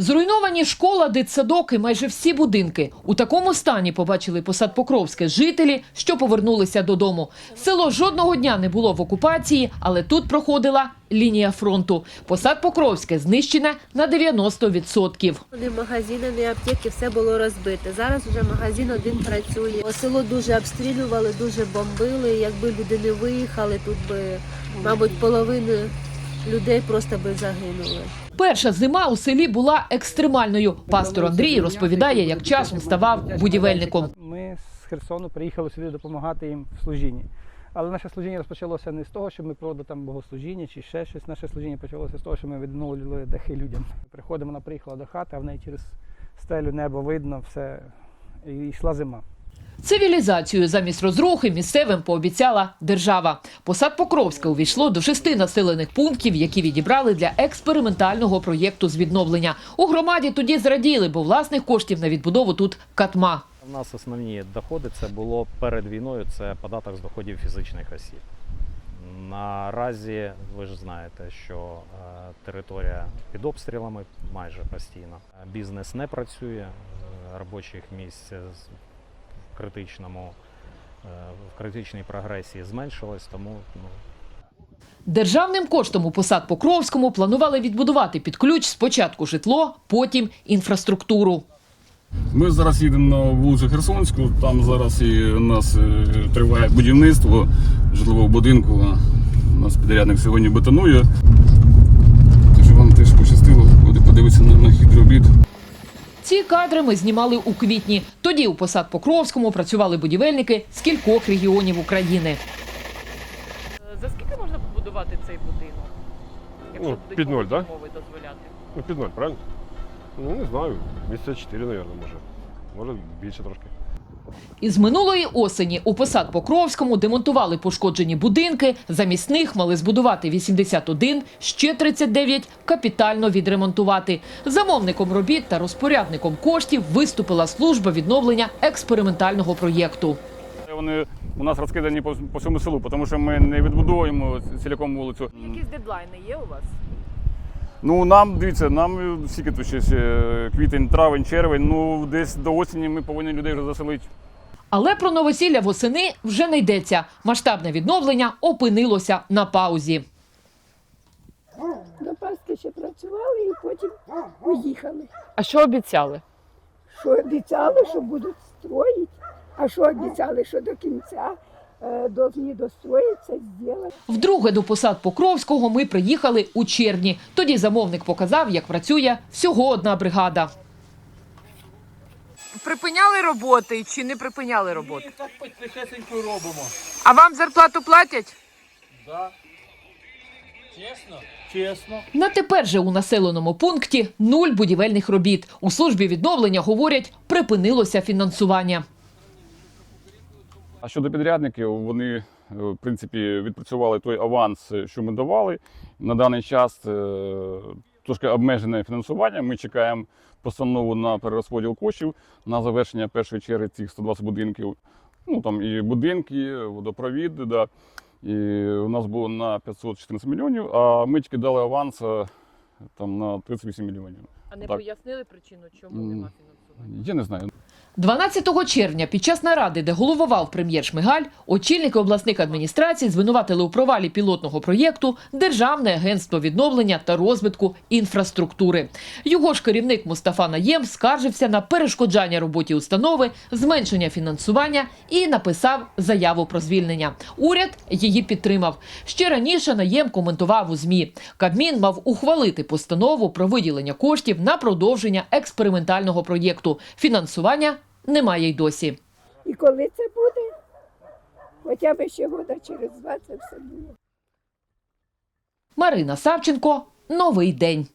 Зруйновані школа, дитсадок і майже всі будинки. У такому стані побачили посад Покровське жителі, що повернулися додому. Село жодного дня не було в окупації, але тут проходила лінія фронту. Посад Покровське знищене на 90%. Ні магазини, ні аптеки, все було розбите. Зараз вже магазин один працює. Село дуже обстрілювали, дуже бомбили. Якби люди не виїхали, тут би, мабуть, половина людей просто би загинули. Перша зима у селі була екстремальною. Пастор Андрій розповідає, як часом ставав будівельником. Ми з Херсону приїхали сюди допомагати їм в служінні. Але наше служіння розпочалося не з того, що ми проводили там богослужіння чи ще щось. Наше служіння почалося з того, що ми відновлювали дахи людям. Приходимо, вона приїхала до хати, а в неї через стелю небо видно, все і йшла зима. Цивілізацію замість розрухи місцевим пообіцяла держава. Посад Покровська увійшло до шести населених пунктів, які відібрали для експериментального проєкту з відновлення. У громаді тоді зраділи, бо власних коштів на відбудову тут катма. У нас основні доходи це було перед війною. Це податок з доходів фізичних осіб. Наразі ви ж знаєте, що е, територія під обстрілами майже постійно. Бізнес не працює, е, робочих місць в критичному е, в критичній прогресії зменшилось, тому ну, Державним коштом у посад Покровському планували відбудувати під ключ спочатку житло, потім інфраструктуру. Ми зараз їдемо на вулицю Херсонську. Там зараз і у нас е, триває будівництво житлового будинку. У нас підрядник сьогодні бетонує. Що вам теж пощастило буде подивитися на, на хід робіт. Ці кадри ми знімали у квітні. Тоді у посад Покровському працювали будівельники з кількох регіонів України. За скільки можна побудувати цей будинок? Ну, під ноль, да? умови дозволяти. Ну, під ноль, правильно? Ну, не знаю, місяця 4, мабуть, може. Може більше трошки. Із минулої осені у посад Покровському демонтували пошкоджені будинки. Замість них мали збудувати 81, ще 39 капітально відремонтувати. Замовником робіт та розпорядником коштів виступила служба відновлення експериментального проєкту. Вони у нас розкидані по, по всьому селу, тому що ми не відбудовуємо ціляком вулицю. Якісь дедлайни є у вас? Ну нам дивіться, нам е, скільки тут ще, квітень, травень, червень. Ну десь до осені ми повинні людей вже заселити. Але про новосілля восени вже не йдеться. Масштабне відновлення опинилося на паузі. До Пасхи ще працювали і потім уїхали. А що обіцяли? Що обіцяли, що будуть строїти, а що обіцяли, що до кінця е, повинні достроїтися, зробити. Вдруге до посад Покровського ми приїхали у червні. Тоді замовник показав, як працює всього одна бригада. Припиняли роботи чи не припиняли роботи? Так потихесенько робимо. А вам зарплату платять? Да. Чесно? Чесно. На тепер же у населеному пункті нуль будівельних робіт. У службі відновлення говорять, припинилося фінансування. А щодо підрядників, вони е, в принципі відпрацювали той аванс, е, що ми давали. На даний час е, трошки обмежене фінансування. Ми чекаємо постанову на перерозподіл коштів на завершення першої черги цих 120 будинків. Ну там і будинки, водопровід. Да. І у нас було на 514 мільйонів, а ми тільки дали аванс там на 38 мільйонів. А не Так. пояснили причину, чому нема фінансування? Я не знаю. 12 червня під час наради, де головував прем'єр Шмигаль, очільники обласних адміністрацій звинуватили у провалі пілотного проєкту Державне агентство відновлення та розвитку інфраструктури. Його ж керівник Мустафа Наєм скаржився на перешкоджання роботі установи, зменшення фінансування і написав заяву про звільнення. Уряд її підтримав. Ще раніше Наєм коментував у змі. Кабмін мав ухвалити постанову про виділення коштів на продовження експериментального проєкту. Фінансування немає й досі. І коли це буде? Хоча б ще года через два це все було. Марина Савченко, новий день.